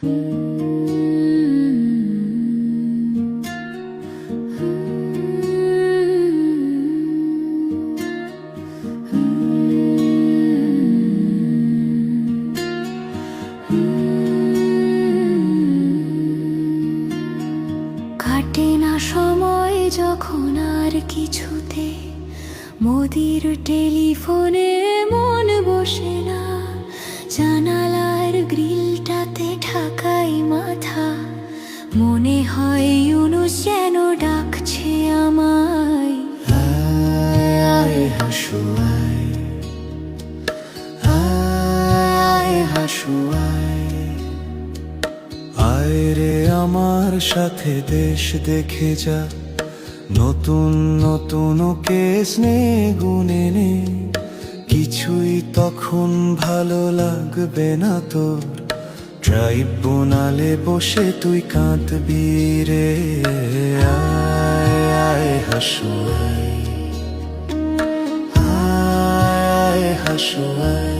কাটে না সময় যখন আর কিছুতে। মোদির টেলিফোনে মন বসে না। গ্রিলটাতে ঢাকাই মাথা। মনে হয় ইউনুস যেন ডাকছে আমায়। আয় হাসু, আয়। আয় রে আমার সাথে দেশ দেখে যা। নতুন নতুন কেস নে গুনে নে। কিছুই তখন ভালো লাগবে না তোর। ট্রাইব্যুনালে বসে তুই কাঁদবি রে। আয় হাসু আয় আয় হাসু আয়।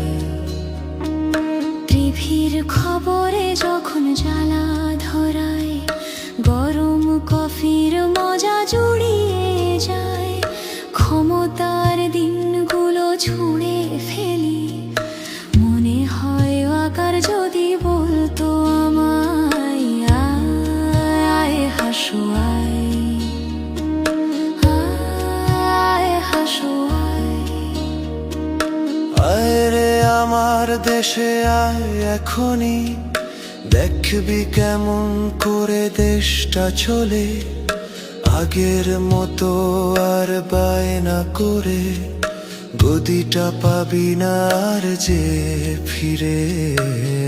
আমার দেশে আয় এখনই। দেখবি কেমন করে দেশটা চলে। আগের মতো আর বায়না করে। গদিটা পাবি না আর যে ফিরে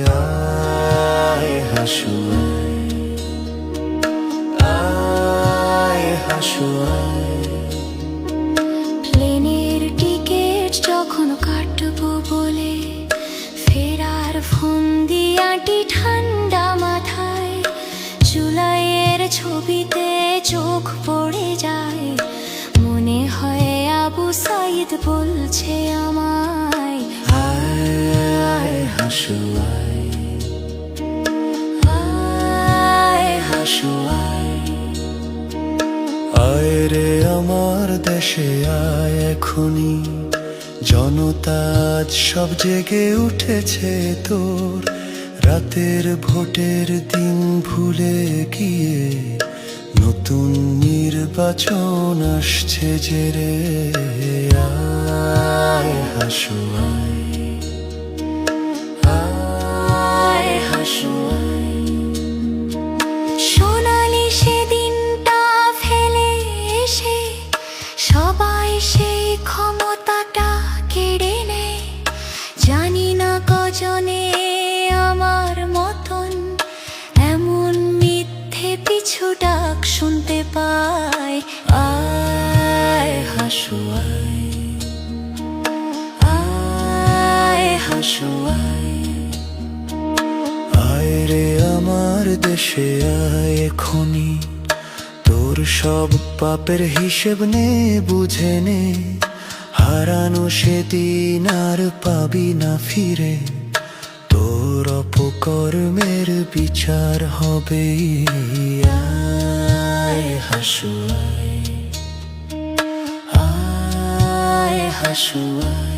আয় হাসু আয়। হাসু আয়। ছবিতে চোখ পড়ে যায়। মনে হয় আবু সাইদ বলছে আমায় আয় হাসু আয়। আয় হাসু আয়। আয় রে আমার দেশে আয় এখনই। জনতা আজ সব জেগে উঠেছে তোর। রাতের ভোটের দিন ভুলে গিয়ে নির্বাচন আসছে যে রে আয়। হাসু হাসু সোনালি সেদিনটা ফেলে সবাই ক্ষমতাটা কেড়ে নেয়। জানি না কজনে আয় আয় রে আমার দেশে, আয় এখনই। তোর সব পাপের হিসেব নে, বুঝে নে। হারানো সেদিন আর পাবি না ফিরে। তোর অপকর্মের বিচার হবে আয় হাসু, আয়। আয় হাসু, আয়।